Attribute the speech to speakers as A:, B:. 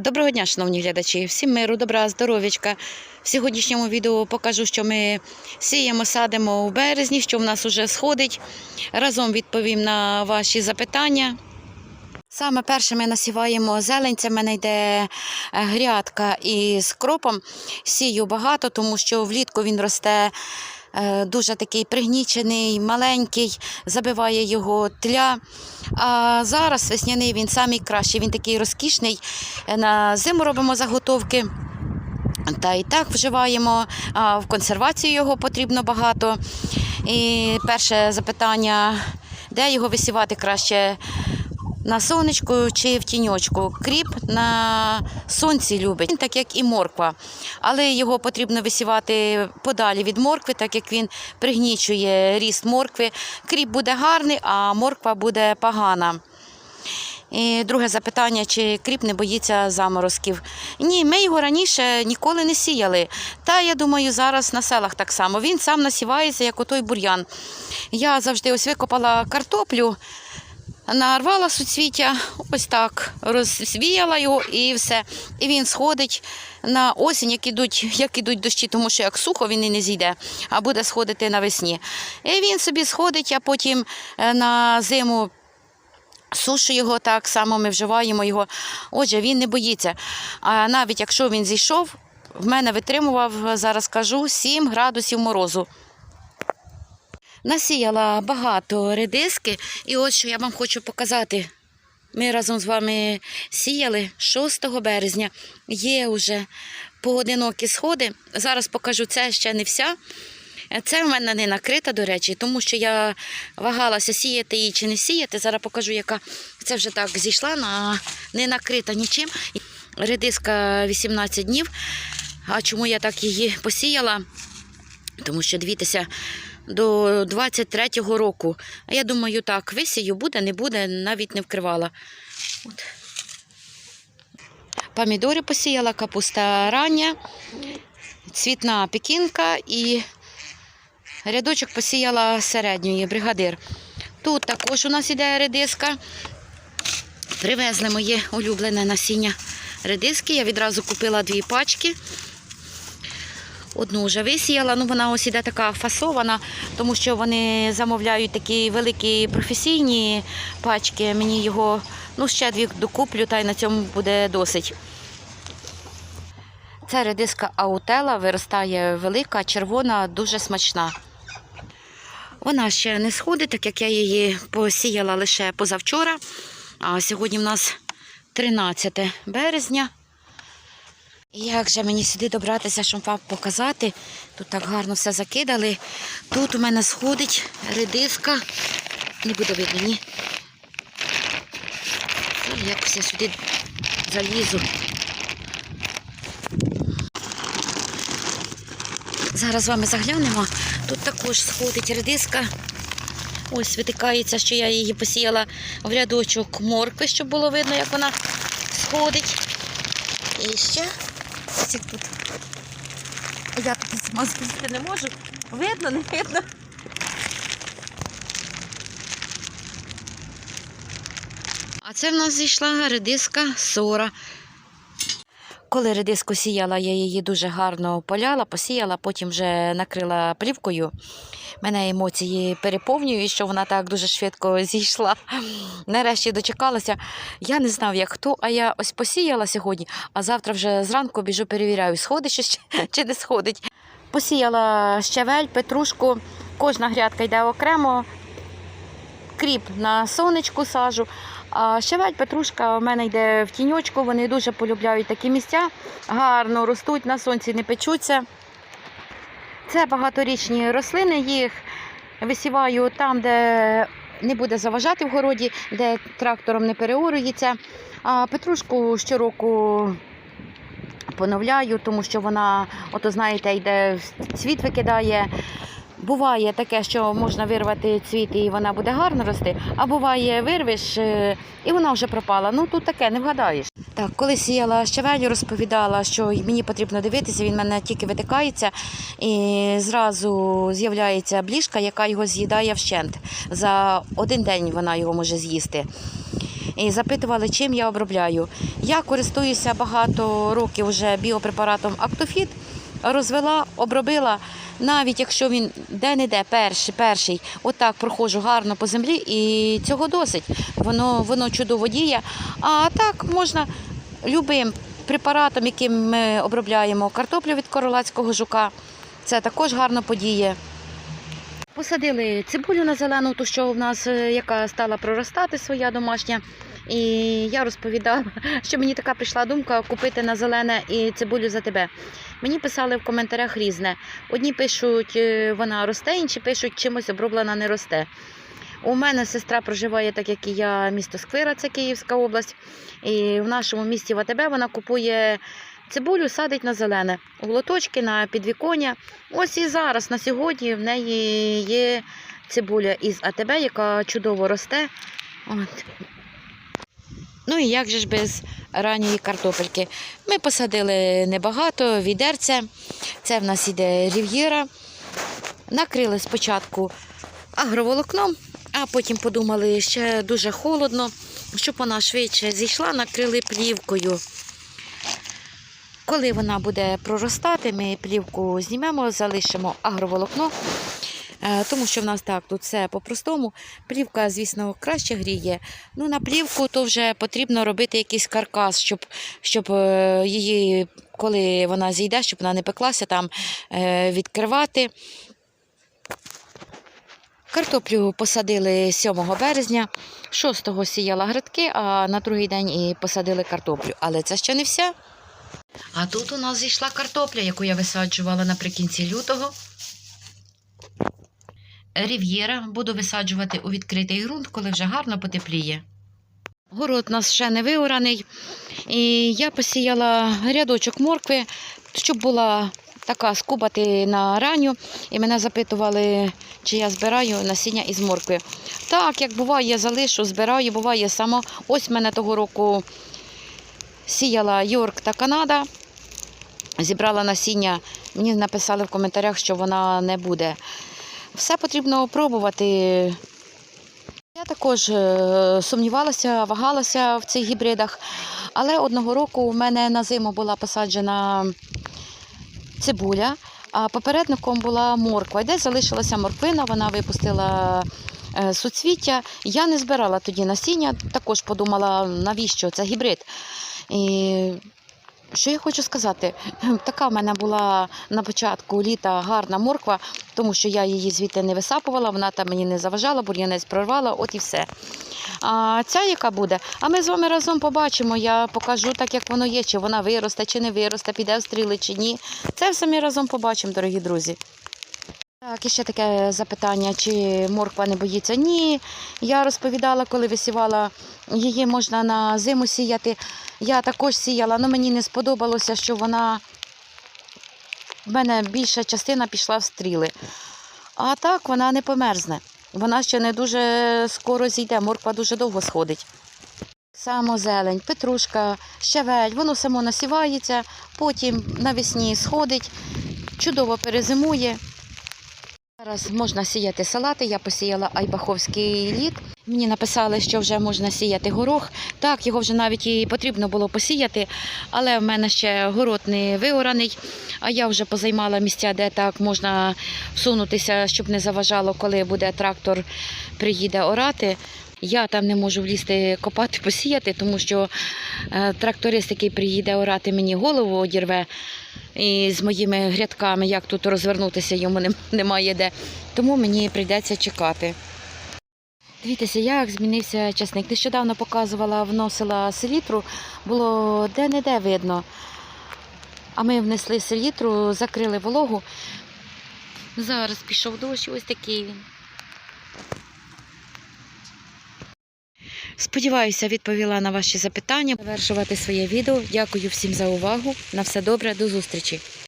A: Доброго дня, шановні глядачі, всім миру, добра, здоров'ячка. В сьогоднішньому відео покажу, що ми сіємо, садимо у березні, що в нас уже сходить. Разом відповім на ваші запитання. Саме перше ми насіваємо зелень, це в мене йде е, грядка із кропом. Сію багато, тому що влітку він росте дуже такий пригнічений, маленький, забиває його тля. А зараз весняний він самий кращий, він такий розкішний. Е, На зиму робимо заготовки. Та і так вживаємо, а в консервацію його потрібно багато. І перше запитання, де його висівати краще? На сонечку чи в тіньочку. Кріп на сонці любить, так як і морква. Але його потрібно висівати подалі від моркви, так як він пригнічує ріст моркви. Кріп буде гарний, а морква буде погана. І друге запитання, чи кріп не боїться заморозків. Ні, ми його раніше ніколи не сіяли. Та я думаю, зараз на селах так само. Він сам насівається, як отой бур'ян. Я завжди ось викопала картоплю, нарвала суцвіття, ось так, розвіяла його і все. І він сходить на осінь, як ідуть, як ідуть дощі, тому що як сухо він і не зійде, а буде сходити навесні. І він собі сходить, а потім е, на зиму. Сушу його так само, ми вживаємо його. Отже, він не боїться. А навіть якщо він зійшов, в мене витримував, зараз кажу, 7 градусів морозу. Насіяла багато редиски, і от що я вам хочу показати. Ми разом з вами сіяли 6 березня. Є вже поодинокі сходи. Зараз покажу це ще не вся. Це в мене не накрита, до речі, тому що я вагалася сіяти її чи не сіяти. Зараз покажу, яка це вже так зійшла, на... не накрита нічим. Редиска 18 днів. А чому я так її посіяла? Тому що дивіться, до 23-го року. А я думаю, так, висію буде, не буде, навіть не вкривала. От. Помідори посіяла, капуста рання, цвітна пекінка і рядочок посіяла середньої бригадир. Тут також у нас іде редиска. Привезли моє улюблене насіння редиски. Я відразу купила дві пачки. Одну вже висіяла, ну вона ось іде така фасована, тому що вони замовляють такі великі професійні пачки. Мені його ну, ще дві докуплю, та й на цьому буде досить. Це редиска аутела, виростає велика, червона, дуже смачна. Вона ще не сходить, так як я її посіяла лише позавчора. А сьогодні в нас 13 березня. Як же мені сюди добратися, щоб вам показати? Тут так гарно все закидали. Тут у мене сходить редиска. Не буде видно, ні. Ну, Якось я сюди залізу. Зараз з вами заглянемо. Тут також сходить редиска. Ось витикається, що я її посіяла в рядочок моркви, щоб було видно, як вона сходить. І ще ось тут. Я тут сама спустити не можу. Видно, не видно. А це в нас зійшла редиска сора. Коли редиску сіяла, я її дуже гарно поляла, посіяла, потім вже накрила плівкою. Мене емоції переповнюють, що вона так дуже швидко зійшла. Нарешті дочекалася. Я не знав, як хто, а я ось посіяла сьогодні, а завтра вже зранку біжу, перевіряю, сходить ще чи не сходить. Посіяла щавель, петрушку, кожна грядка йде окремо, кріп на сонечку сажу. А щавель, петрушка у мене йде в тіньочку, вони дуже полюбляють такі місця, гарно ростуть, на сонці не печуться. Це багаторічні рослини, їх висіваю там, де не буде заважати в городі, де трактором не переорується. А петрушку щороку поновляю, тому що вона, ото знаєте, йде цвіт викидає. Буває таке, що можна вирвати цвіт і вона буде гарно рости, а буває вирвеш е, і вона вже пропала. Ну тут таке не вгадаєш. Так, коли сіяла щавелю, розповідала, що мені потрібно дивитися, він мене тільки витикається, і зразу з'являється бліжка, яка його з'їдає вщент. За один день вона його може з'їсти. І запитували, чим я обробляю. Я користуюся багато років вже біопрепаратом Актофіт, розвела, обробила. Навіть якщо він де-не-де перший, перший, отак проходжу гарно по землі, і цього досить. Воно, воно чудово діє. А так можна любим препаратом, яким ми обробляємо картоплю від королацького жука, це також гарно подіє. Посадили цибулю на зелену, ту, що в нас е, яка стала проростати своя домашня. І я розповідала, що мені така прийшла думка купити на зелене і цибулю за тебе. Мені писали в коментарях різне. Одні пишуть, е, вона росте, інші пишуть, чимось оброблена не росте. У мене сестра проживає, так як і я, місто Сквира, це Київська область. І в нашому місті в АТБ вона купує цибулю, садить на зелене, у лоточки на підвіконня. Ось і зараз, на сьогодні, в неї є цибуля із АТБ, яка чудово росте. От. Ну і як же ж без ранньої картопельки? Ми посадили небагато, відерце. Це в нас іде рів'єра. Накрили спочатку агроволокном, а потім подумали, ще дуже холодно, щоб вона швидше зійшла, накрили плівкою. Коли вона буде проростати, ми плівку знімемо, залишимо агроволокно, тому що в нас так тут все по-простому. Плівка, звісно, краще гріє. Ну, на плівку то вже потрібно робити якийсь каркас, щоб, щоб е, її, коли вона зійде, щоб вона не пеклася, там е, відкривати. Картоплю посадили 7 березня, 6 сіяла грядки, а на другий день і посадили картоплю. Але це ще не все. А тут у нас зійшла картопля, яку я висаджувала наприкінці лютого. Рів'єра буду висаджувати у відкритий ґрунт, коли вже гарно потепліє. Город у нас ще не виораний. І я посіяла рядочок моркви, щоб була така скубати на ранню. І мене запитували, чи я збираю насіння із моркви. Так, як буває, залишу, збираю, буває само. Ось мене того року сіяла Йорк та Канада. Зібрала насіння. Мені написали в коментарях, що вона не буде. Все потрібно пробувати. Я також е, сумнівалася, вагалася в цих гібридах, але одного року у мене на зиму була посаджена цибуля, а попередником була морква. І Десь залишилася морквина, вона випустила е, суцвіття. Я не збирала тоді насіння, також подумала, навіщо це гібрид. І що я хочу сказати? Така в мене була на початку літа гарна морква, тому що я її звідти не висапувала, вона там мені не заважала, бур'янець прорвала, от і все. А ця яка буде? А ми з вами разом побачимо. Я покажу так, як воно є, чи вона виросте, чи не виросте, піде в стріли, чи ні. Це все ми разом побачимо, дорогі друзі. Так, і ще таке запитання, чи морква не боїться? Ні. Я розповідала, коли висівала, її можна на зиму сіяти. Я також сіяла, але мені не сподобалося, що вона в мене більша частина пішла в стріли. А так вона не померзне. Вона ще не дуже скоро зійде, морква дуже довго сходить. Само зелень, петрушка, щавель, воно само насівається, потім навесні сходить, чудово перезимує. Зараз можна сіяти салати. Я посіяла айбаховський лід. Мені написали, що вже можна сіяти горох. Так, його вже навіть і потрібно було посіяти, але в мене ще город не виораний, а я вже позаймала місця, де так можна всунутися, щоб не заважало, коли буде трактор приїде орати. Я там не можу влізти копати, посіяти, тому що е, тракторист, який приїде орати, мені голову одірве. І з моїми грядками, як тут розвернутися, йому немає де. Тому мені прийдеться чекати. Дивіться, як змінився часник. Нещодавно показувала, вносила селітру, було де-не-де видно. А ми внесли селітру, закрили вологу. Зараз пішов дощ, ось такий він. Сподіваюся, відповіла на ваші запитання. Завершувати своє відео. Дякую всім за увагу. На все добре, до зустрічі.